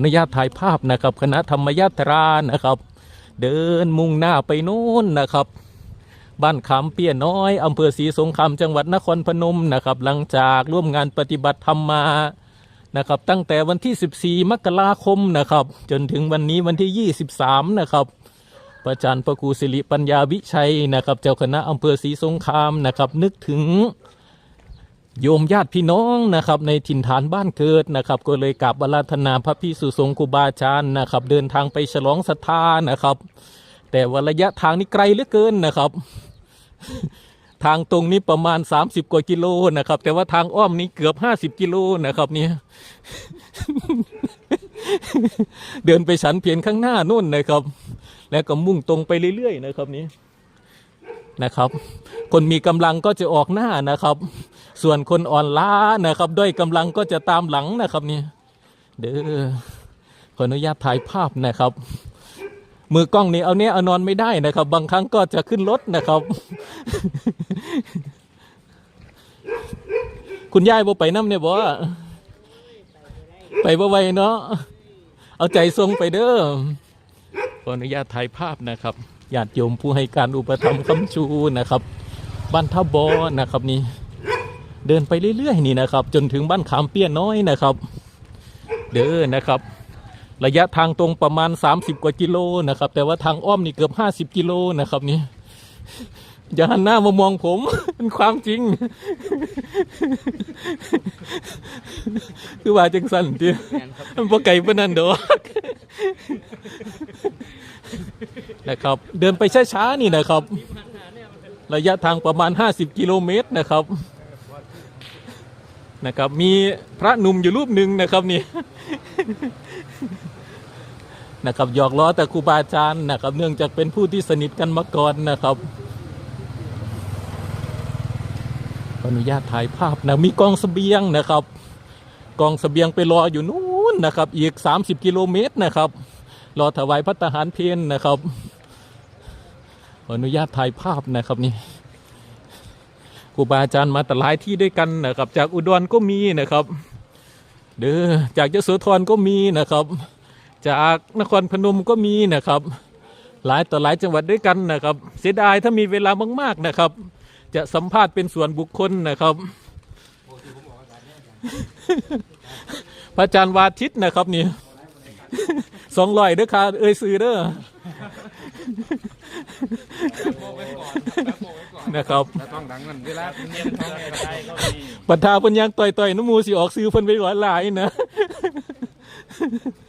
อนุญาตถ่ายภาพนะครับ คณะธรรมยาตรานะครับ เดินมุ่งหน้าไปโน่นนะครับ บ้านขามเปี้ยน้อยอำเภอศรีสงครามจังหวัดนครพนมนะครับ หลังจากร่วมงานปฏิบัติธรรมมานะครับ ตั้งแต่วันที่ 14 มกราคมนะครับ จนถึงวันนี้วันที่ 23 นะครับพระอาจารย์พระครูสิริปัญญาวิชัยนะครับ เจ้าคณะอำเภอศรีสงครามนะครับ นึกถึง โยมญาติพี่น้องนะครับในถิ่นฐานบ้านเกิดนะครับ ก็เลยกราบอาราธนาพระพิสุสงฆ์ครูบาอาจารย์นะครับ เดินทางไปฉลองศรัทธานะครับ แต่ว่าระยะทางนี้ไกลเหลือเกินนะครับ ทางตรงนี้ประมาณ 30 กว่ากิโลนะครับ แต่ว่าทางอ้อมนี้เกือบ 50 กิโลนะครับเนี่ยเดินไปฉันเพียนข้างหน้านู่นนะครับ แล้วก็มุ่งตรงไปเรื่อยๆนะครับนี้นะครับ คนมีกำลังก็จะออกหน้านะครับ ส่วนคนอ่อนล้านะครับ ด้วยกำลังก็จะตามหลังนะครับนี่เด้อขออนุญาตถ่ายภาพนะครับ มือกล้องนี้เอาเนี้ยเอานอนไม่ได้นะครับ บางครั้งก็จะขึ้นรถนะครับ คุณยายบ่ไปน้ำเนี่ยบ่ไปบ่ไวเนาะเอาใจทรงไปเด้อขออนุญาตถ่ายภาพนะครับญาติโยมผู้ให้การอุปถัมภ์คำชูนะครับบ้านท่าบอนะครับนี่ เดินไปเรื่อยๆนี่นะครับ จนถึงบ้านขามเปี้ยน้อยนะครับ เด้อนะครับ ระยะทางตรงประมาณ 30 กว่ากิโลนะครับ แต่ว่าทางอ้อมนี่เกือบ 50 กิโลนะครับนี่อย่าหันหน้ามามองผมเป็นความจริง คือว่าจังสันเดียมันบ่ไกลปานนั้นดอกนะครับ เดินไปช้าๆนี่นะครับ ระยะทางประมาณ 50 กิโลเมตรนะครับ นะครับ มีพระหนุ่มอยู่รูปหนึ่งนะครับนี่ นะครับหยอกล้อแต่ครูบาอาจารย์นะครับ เนื่องจากเป็นผู้ที่สนิทกันมาก่อนนะครับขออนุญาตถ่ายภาพนะมีกองสเสบียงนะครับ กองสเสบียงไปรออยู่นู้นนะครับ อีก 30 กิโลเมตรนะครับ รอถวายพัตตาหารเพนนะครับขออนุญาตถ่ายภาพนะครับนี่ รูบาอาจารย์มาแต่หลายที่ด้วยกันนะครับ จากอุดรก็มีนะครับ เด้อจากยโสธรก็มีนะครับ จากนครพนมก็มีนะครับ หลายต่อหลายจังหวัดด้วยกันนะครับ เสียดายถ้ามีเวลามาก ๆนะครับ จะสัมภาษณ์เป็นส่วนบุคคลนะครับพระอาจารย์วาทิตนะครับนี่สองร้อยเด้อค่ะเอ้ยซื้อเด้อ นะครับแล้วท้องดังนั่นเวลาเนียนท้องก็ได้ก็มีปัทาเพิ่นยังต่อยๆน้ำมูสิออกซื้อเพิ่นไปหวานหลายนะ